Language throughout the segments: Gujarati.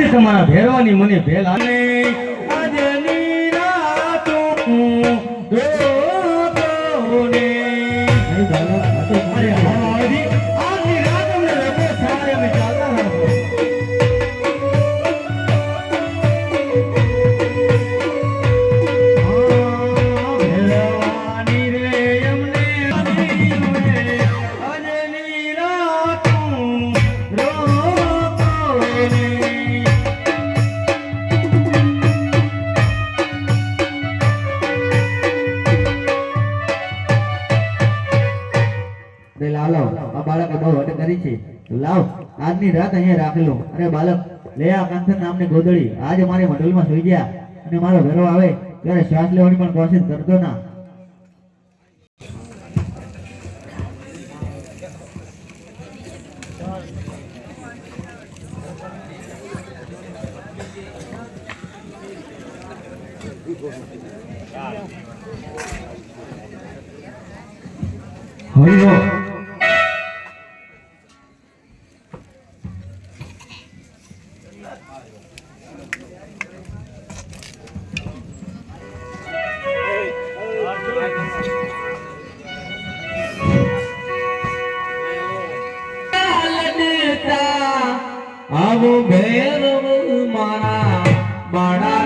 આજે તમારા ભેરવાની મને ભેલ આને લાલો આ બાળકે બહુ હટ કરી છે. લાવ, આજની રાત અહીંયા રાખેલો. અરે બાળક, લે આ કાંથન નામની ગોદડી. આજે મારી મંડળમાં સુઈ ગયા. અને મારો ઘરો આવે, ત્યારે શ્વાસ લેવાની પણ કોશિશ કરતો ના. હરિવો આવો ભૈરવ મારા બાળા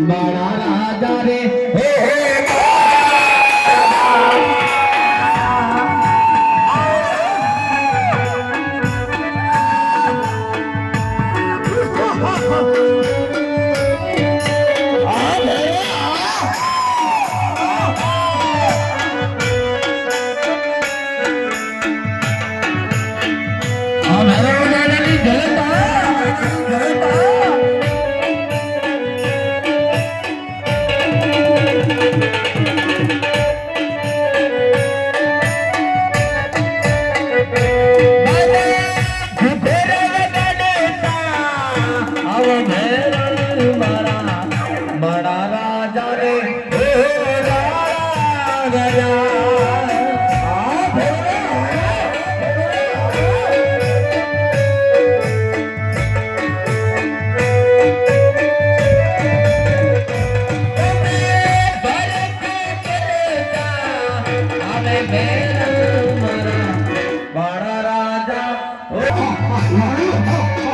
બડા રાજા રે હે હે બડા રાજા રે હે Yeah.